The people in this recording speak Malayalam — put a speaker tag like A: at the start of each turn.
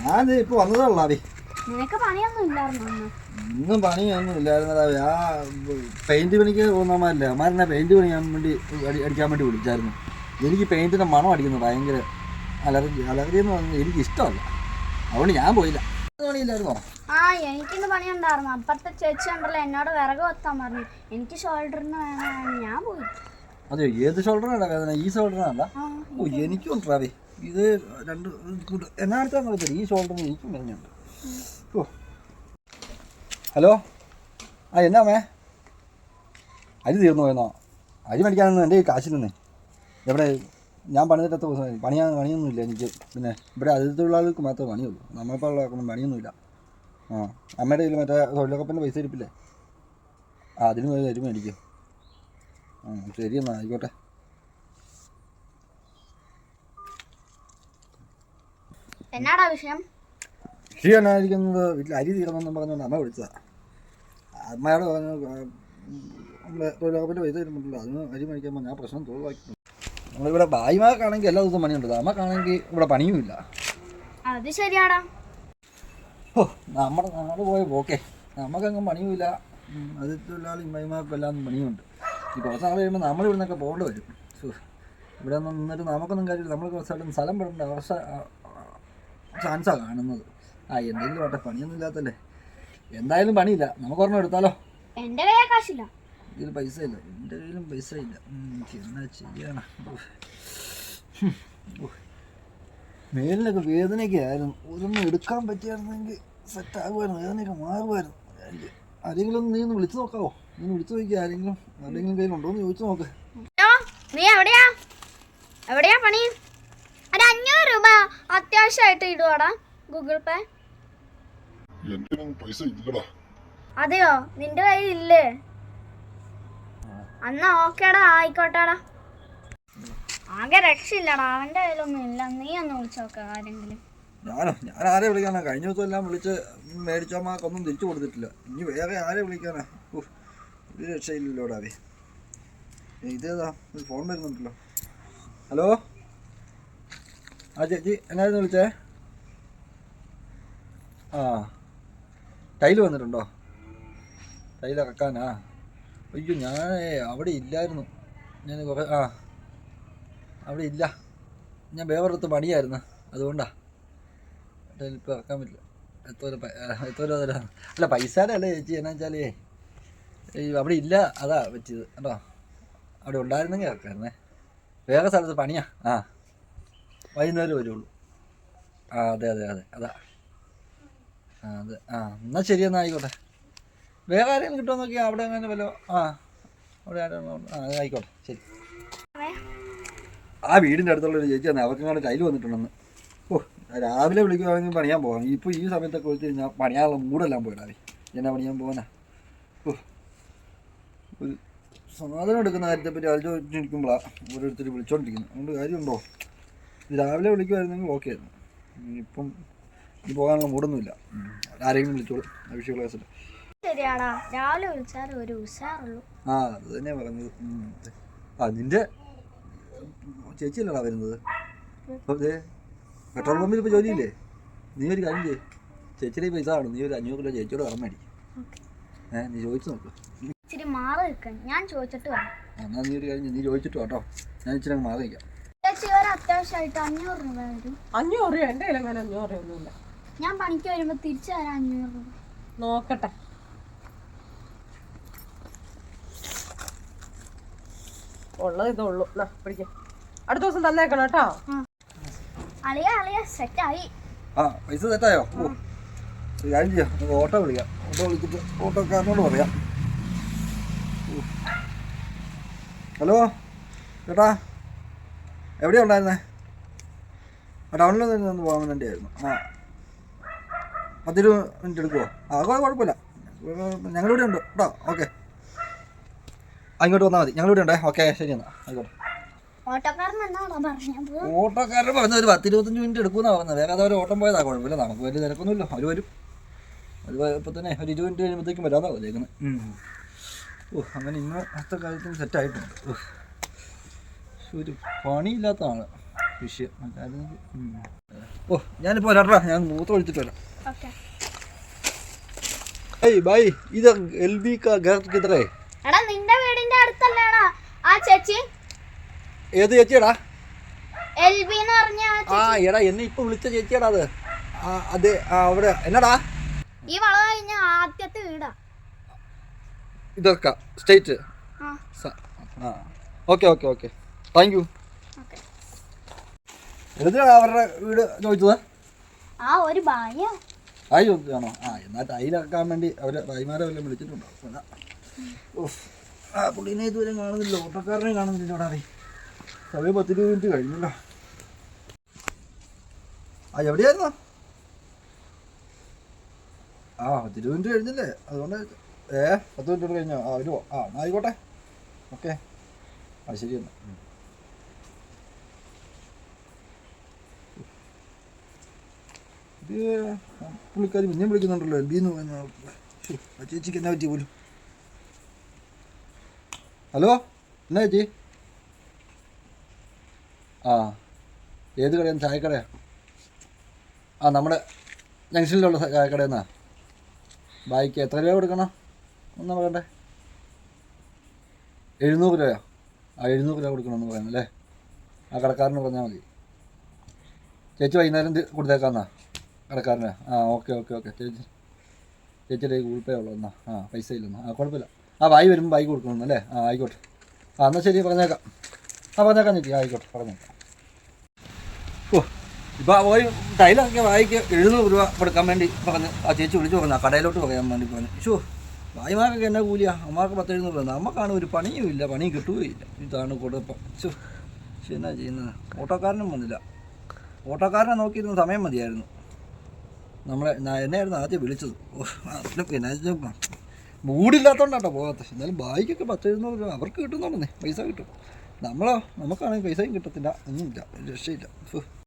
A: ഞാൻ ഇപ്പൊ വന്നതേ ഉള്ളാവേ
B: നിനക്ക് പണിയൊന്നും ഇല്ലായിരുന്നു
A: ഒന്നും പണിയൊന്നും ഇല്ലായിരുന്നതാവേ ആ പെയിന്റ് പണിക്ക് പോകുന്നമാരില്ല അമാരെന്നെ പെയിന്റ് പണിയാൻ വേണ്ടി അടിക്കാൻ വേണ്ടി വിളിച്ചായിരുന്നു. എനിക്ക് പെയിന്റിന്റെ മണം അടിക്കുന്നു ഭയങ്കര അലർജി അലർജി എന്ന് പറഞ്ഞാൽ എനിക്ക് ഇഷ്ടമല്ല. അതുകൊണ്ട് ഞാൻ പോയില്ല. പണിയില്ലായിരുന്നോ?
B: ആ എനിക്കിന്ന് പണിയുണ്ടായിരുന്നു. അപ്പുറത്തെ ചേച്ചി ഉണ്ടല്ലോ എന്നോട് വിറക് കൊത്താൻ പറഞ്ഞു. എനിക്ക് ഷോൾഡറിന് വേണം ഞാൻ പോയി.
A: അതെ ഏത് ഷോൾഡറാണ് ഈ ഷോൾഡറാണല്ല ഓ എനിക്കും ട്രാവേ ഇത് രണ്ട് എന്നാ കുഴപ്പമില്ല ഈ ഷോൾഡറിൽ എനിക്കും കഴിഞ്ഞുണ്ട് ഓ. ഹലോ? ആ എന്നാ അമ്മേ അരി തീർന്നു പോയെന്നോ? അരി മേടിക്കാനൊന്നും എന്റെ ഈ നിന്ന്. എവിടെ? ഞാൻ പണിതിട്ട് എത്ര ദിവസം പണിയാ പണിയൊന്നുമില്ല എനിക്ക്. പിന്നെ ഇവിടെ അതിഥി ആൾക്ക് മാത്രമേ പണിയുള്ളൂ. നമ്മളിപ്പോൾ ഉള്ളവർക്കൊന്നും പണിയൊന്നുമില്ല. ആ അമ്മയുടെ കയ്യിൽ മറ്റേ തൊഴിലുറപ്പിന്റെ പൈസ ഇരിപ്പില്ലേ? ആ അതിന് അരി മേടിക്കും. ആ ശരി എന്നാൽ ആയിക്കോട്ടെ.
B: എന്നാടാ വിഷയം?
A: കൃഷി എന്നായിരിക്കുന്നത് വീട്ടിൽ അരി തീർന്നെന്നും പറഞ്ഞുകൊണ്ട് അമ്മ വിളിച്ചതാ. അമ്മയോട് പറഞ്ഞു നമ്മുടെ തൊഴിലുറപ്പിന്റെ പൈസ തരുമ്പോഴല്ലോ അതിന് അരി മേടിക്കാൻ ഞാൻ പ്രശ്നം തൊഴിലാക്കി നമ്മളിവിടെ ഭായിമാർക്കാണെങ്കിൽ എല്ലാ ദിവസവും പണിയുണ്ട്. അമ്മക്കാണെങ്കിൽ ഇവിടെ പണിയുമില്ല
B: അത് ശരിയാടാ.
A: ഓ നമ്മുടെ നാട് പോയ പോക്കേ. നമുക്കങ്ങ് പണിയുമില്ല അത് തൊഴിലാളി ഭായിമാർക്കും എല്ലാം പണിയുണ്ട്. ഈ കുറച്ച് നാൾ കഴിയുമ്പോൾ നമ്മൾ ഇവിടെ നിന്നൊക്കെ പോകേണ്ടി വരും. ഇവിടെ നിന്നിട്ട് നമുക്കൊന്നും കാര്യമില്ല. നമ്മൾ കുറച്ചായിട്ടും സ്ഥലം പെടേണ്ട അവസ്ഥ ചാൻസാണ് കാണുന്നത്. ആ എന്തെങ്കിലും ആട്ടെ പണിയൊന്നും ഇല്ലാത്തല്ലേ. എന്തായാലും പണിയില്ല. നമുക്ക് ഒരെണ്ണം എടുത്താലോ?
B: കയ്യിൽ കാശില്ല.
A: ഇതിൽ പൈസ ഇല്ല. എന്റെ കയ്യിലും പൈസ ഇല്ല. എനിക്ക് എന്നാ ചെയ്യണം? മേലിനൊക്കെ വേദനയൊക്കെ ആയിരുന്നു. ഒരൊന്നും എടുക്കാൻ പറ്റിയായിരുന്നെങ്കിൽ സെറ്റ് ആകുമായിരുന്നു. വേദനയൊക്കെ മാറുമായിരുന്നു. ആരെങ്കിലും നീ ഒന്ന് വിളിച്ചു നോക്കാവോ? നീ വിളിച്ചു നോക്കിയാ ആരെങ്കിലും? ആരെങ്കിലും കയ്യിലുണ്ടോ എന്ന് ചോദിച്ചു നോക്ക്.
B: നീ എവിടെയാ? എവിടെയാ പണി? ഒരു അഞ്ഞൂറ് രൂപ അത്യാവശ്യമായിട്ട് ഇടുവാടാ ഗൂഗിൾ പേ.
C: എന്റെ പൈസ ഇല്ലടാ.
B: അതെയോ? നിന്റെ കയ്യിൽ ഇല്ലേ? അന്നാ ഓക്കേടാ ആയിക്കോട്ടാടാ. ആകെ രക്ഷയില്ലടാ അവന്റെ കയ്യിലൊന്നും ഇല്ല. നീ ഒന്ന് വിളിച്ചു നോക്ക ആരെങ്കിലും.
A: ഞാനോ? ഞാൻ ആരെ വിളിക്കാനാ? കഴിഞ്ഞ ദിവസം എല്ലാം വിളിച്ച് മേടിച്ചമ്മക്കൊന്നും തിരിച്ചു കൊടുത്തിട്ടില്ല. ഇനി വേറെ ആരെ വിളിക്കാനാ? ഒരു രക്ഷയില്ലല്ലോടാ അതെ ഇതേതാ? ഒരു ഫോൺ വരുന്നുണ്ടല്ലോ. ഹലോ? ആ ചേച്ചി എന്നായിരുന്നു വിളിച്ചേ? ആ ടൈൽ വന്നിട്ടുണ്ടോ? ടൈൽ ഇറക്കാനാ? അയ്യോ ഞാൻ അവിടെ ഇല്ലായിരുന്നു. ഞാൻ കുറേ ആ അവിടെ ഇല്ല. ഞാൻ വേറൊരിടത്ത് പണിയായിരുന്നു. അതുകൊണ്ടാ. ഇപ്പോൾ ഇറക്കാൻ പറ്റില്ല. എത്ര എത്ര അല്ല പൈസയുടെ അല്ലേ ചേച്ചി. എന്നാ വെച്ചാലേ ഈ അവിടെ ഇല്ല. അതാ പറ്റിയത്. കേട്ടോ. അവിടെ ഉണ്ടായിരുന്നെങ്കിൽ ഇറക്കായിരുന്നേ. വേറെ സ്ഥലത്ത് പണിയാ. ആ. വൈകുന്നേരം വരുള്ളൂ. ആ അതെ അതെ അതെ അതാ. ആ അതെ. ആ എന്നാൽ ശരി എന്നാൽ ആയിക്കോട്ടെ. വേറെ ആരെങ്കിലും കിട്ടുമോ നോക്കി അവിടെ അങ്ങനെ വല്ലോ ആ അവിടെ ആരെങ്കിലും ആ ആയിക്കോട്ടെ. ശരി. ആ വീടിന്റെ അടുത്തുള്ള ഒരു ചേച്ചിയാണ് അവർക്കങ്ങാണ്ട് കയ്യിൽ വന്നിട്ടുണ്ടെന്ന്. ഓ രാവിലെ വിളിക്കുവാണെങ്കിൽ പണിയാൻ പോകാം. ഇപ്പോൾ ഈ സമയത്തൊക്കെ വിളിച്ച് കഴിഞ്ഞാൽ പണിയാനുള്ള മൂടെല്ലാം പോയിടാവേ എന്നാ പണിയാൻ പോകാനാ ഓ. ഒരു സാധനം എടുക്കുന്ന കാര്യത്തെപ്പറ്റി ആലോചിച്ചിരിക്കുമ്പോഴാണ് ഓരോരുത്തർ വിളിച്ചോണ്ടിരിക്കുന്നത് അതുകൊണ്ട് കാര്യമുണ്ടോ? രാവിലെ വിളിക്കുമായിരുന്നെങ്കിൽ ഓക്കെ ആയിരുന്നു. ഇപ്പം ഇനി പോകാനുള്ള മൂടൊന്നുമില്ല. ആരെങ്കിലും വിളിച്ചോളൂ. ആ ക്ലാസ്സിൽ. ശരിയാണോ
B: ശരിയാടാ. രാവിലെ വിളിച്ചാൽ ഒരു ഉഷാറുള്ളൂ.
A: ആ അത് തന്നെ പറഞ്ഞത്. ആ നിന്റെ ചേച്ചിയല്ലടാ വരുന്നത്. പെട്രോൾ പമ്പിൽ ഇപ്പോൾ ജോലിയില്ലേ നീ ഒരു കാര്യം ചെയ്യ്. ചേച്ചിയുടെ പൈസ കാണും. നീ ഒരു അഞ്ഞൂറ് കിലോ ചേച്ചിയോട് കടം മേടി ഏ നീ ചോദിച്ചു നോക്ക്.
B: ഇച്ചിരി മാറി നിൽക്കാൻ ഞാൻ ചോദിച്ചിട്ട് വേണം
A: എന്നാൽ എന്നാ നീ ഒരു കാര്യം നീ ചോദിച്ചിട്ട് കേട്ടോ ഞാൻ ഇച്ചിരി അങ്ങ് മാറി നിൽക്കാം.
B: ചേച്ചി ഒരു അത്യാവശ്യമായിട്ട് അഞ്ഞൂറ് രൂപ വരും.
D: അഞ്ഞൂറ് രൂപ എന്റെ കയ്യിൽ അങ്ങനെ അഞ്ഞൂറ് രൂപയൊന്നുമില്ല
B: ഞാൻ പണിക്ക് വരുമ്പോൾ തിരിച്ചു തരാം അഞ്ഞൂറ് രൂപ.
D: നോക്കട്ടെ. ഉള്ളത് ഇതുള്ളൂ എന്നാ പിടിക്കാം. അടുത്ത ദിവസം തന്നേക്കണം കേട്ടോ.
B: അളിയ അളിയ സെറ്റായി
A: ആ പൈസ തെറ്റായോ ഓ ഒരു കാര്യം ചെയ്യാം. നമുക്ക് ഓട്ടോ വിളിക്കാം. ഓട്ടോ വിളിച്ചിട്ട് ഓട്ടോക്കാരനോട് പറയാം. ഹലോ ചേട്ടാ. എവിടെയാ ഉണ്ടായിരുന്നേ? ടൗണിൽ നിന്ന് പോകാൻ വേണ്ടിയായിരുന്നു ആ. പത്തിരു മിനിറ്റ് എടുക്കുമോ ആ കുഴപ്പമില്ല. ഞങ്ങളിവിടെ ഉണ്ട്. കേട്ടോ. ഓക്കെ. അങ്ങോട്ട് വന്നാൽ മതി. ഞങ്ങളിവിടെ ഉണ്ടേ. ഓക്കെ ശരി എന്നാൽ ആയിക്കോട്ടെ.
B: ഓട്ടോക്കാരൻ
A: പറഞ്ഞ ഒരു പത്തിരുപത്തഞ്ച് മിനിറ്റ് എടുക്കുമെന്ന് പറഞ്ഞത്. വേറെ അതവർ ഓട്ടം പോയതാ. കുഴപ്പമില്ല. നമുക്ക് വലിയ തിരക്കൊന്നുമില്ല. അവർ വരും. അത് ഇപ്പോൾ തന്നെ ഒരു ഇരുപത് മിനിറ്റ് കഴിയുമ്പോഴത്തേക്കും വരാമെന്നാണ് പറഞ്ഞേക്കുന്നത് ഓ അങ്ങനെ ഇന്ന് അത്ര കാര്യത്തിന് സെറ്റായിട്ടുണ്ട് ഓ. ഒരു പണിയില്ലാത്ത ആൾ വിഷയം അല്ലാതെ ഓ ഞാനിപ്പോൾ വരാട്ടാ ഞാൻ മൂത്രം ഒഴിച്ചിട്ട് വരാം. ഏയ് ബൈ. ഇത് എൽ ബി കിതറേ
B: എടാ നിന്റെ വീടിന്റെ അടുത്തല്ലേടാ. ആ ചേച്ചി.
A: ഏത് ചേച്ചിയടാ?
B: എൽ ബി എന്ന് പറഞ്ഞ ആ
A: എടാ എന്നെ ഇപ്പൊ വിളിച്ച ചേച്ചിയാടാ അത്. ആ അതെ ആ അവിടെ. എന്നടാ?
B: ഈ വള കഴിഞ്ഞ ആദ്യത്തെ വീടാ.
A: ഇതൊക്കെ. സ്റ്റേറ്റ്
B: ആ.
A: Okay okay okay. Thank you എന്തിനാണ് അവരുടെ വീട് ചോദിച്ചത്?
B: ആ ഒരു ഭായ
A: ആയി ചോദിച്ചതാണോ? ആ എന്നാൽ ടൈലാക്കാൻ വേണ്ടി അവരെ ഭായിമാരെ വല്ലതും വിളിച്ചിട്ടുണ്ടോ. ആ പുള്ളീനെ ഇതുവരെ കാണുന്നില്ല. ഓട്ടക്കാരനെ കാണുന്നില്ല ഇവിടെ സമയം പത്തിരുപത് മിനിറ്റ് കഴിഞ്ഞല്ലോ. ആ എവിടെയായിരുന്നു? ആ പത്തിരുപത് മിനിറ്റ് കഴിഞ്ഞില്ലേ? അതുകൊണ്ട് ഏ പത്ത് മിനിറ്റ് കഴിഞ്ഞോ? ആ വരുമോ ആ എന്നാ ആയിക്കോട്ടെ. ഓക്കെ. ആ ശരി എന്നാ. പുള്ളിക്കാരി പിന്നെയും വിളിക്കുന്നുണ്ടല്ലോ എൽ പറഞ്ഞു ആ ചേച്ചിക്ക് എന്നാ പറ്റി പോലും? ഹലോ എന്നാ ചേച്ചി ആ ഏത് കടയാണ് ചായക്കടയാ? ആ നമ്മുടെ ജംഗ്ഷനിലുള്ള ചായക്കടയിൽ നിന്നാ. ബായിക്ക് എത്ര രൂപ കൊടുക്കണം? ഒന്നാ പറയണ്ടേ. എഴുന്നൂറ് രൂപയോ? ആ എഴുന്നൂറ് രൂപ കൊടുക്കണമെന്ന് പറയുന്നല്ലേ ആ കടക്കാരന് പറഞ്ഞാൽ മതി. ചേച്ചി വൈകുന്നേരം കൊടുത്തേക്കാന്നാ. കടക്കാരന് ആ ഓക്കെ ഓക്കെ ഓക്കെ. ചേച്ചി ചേച്ചിയുടെ ഗൂഗിൾ പേ ഉള്ളൂ. എന്നാ ആ പൈസ ഇല്ലെന്നാ ആ കുഴപ്പമില്ല. ആ വായി വരുമ്പോൾ വായി കൊടുക്കണം അല്ലേ? ആ ആയിക്കോട്ടെ. ആ എന്നാൽ ശരി പറഞ്ഞേക്കാം. ആ പറഞ്ഞേക്കാം ചേച്ചി. ആയിക്കോട്ടെ പറഞ്ഞേക്കാം. ഓ ഇപ്പോൾ പോയി ടൈലൊക്കെ വായിക്ക് എഴുന്നൂറ് രൂപ കൊടുക്കാൻ വേണ്ടി പറഞ്ഞ് ആ ചേച്ചി വിളിച്ചു പറഞ്ഞു ആ കടയിലോട്ട് പറയാൻ വേണ്ടി പറഞ്ഞു. ഷോ ഭായിമാർക്കൊക്കെ എന്നാ കൂലിയാ? അമ്മമാർക്ക് പത്ത് എഴുന്നൂറ് രൂപ നമുക്കാണ് ഒരു പണിയും ഇല്ല പണി കിട്ടുകയില്ല ഇതാണ് കൊടുപ്പം. ഷോ ശരി എന്നാ ചെയ്യുന്നത്? ഓട്ടോക്കാരനും വന്നില്ല. ഓട്ടോക്കാരനെ നോക്കിയിരുന്ന സമയം മതിയായിരുന്നു. നമ്മളെ എന്നെയായിരുന്നു ആദ്യം വിളിച്ചത്. പിന്നെ മൂടില്ലാത്തതുകൊണ്ടാട്ടോ പോകാത്തത് എന്നാലും ബായിക്കൊക്കെ പത്ത് എഴുന്നൂറ് രൂപ അവർക്ക് കിട്ടുന്നുണ്ടെന്നേ. പൈസ കിട്ടും. നമ്മളോ? നമുക്കാണെങ്കിൽ പൈസയും കിട്ടത്തില്ല. ഒന്നുമില്ല. രക്ഷയില്ല.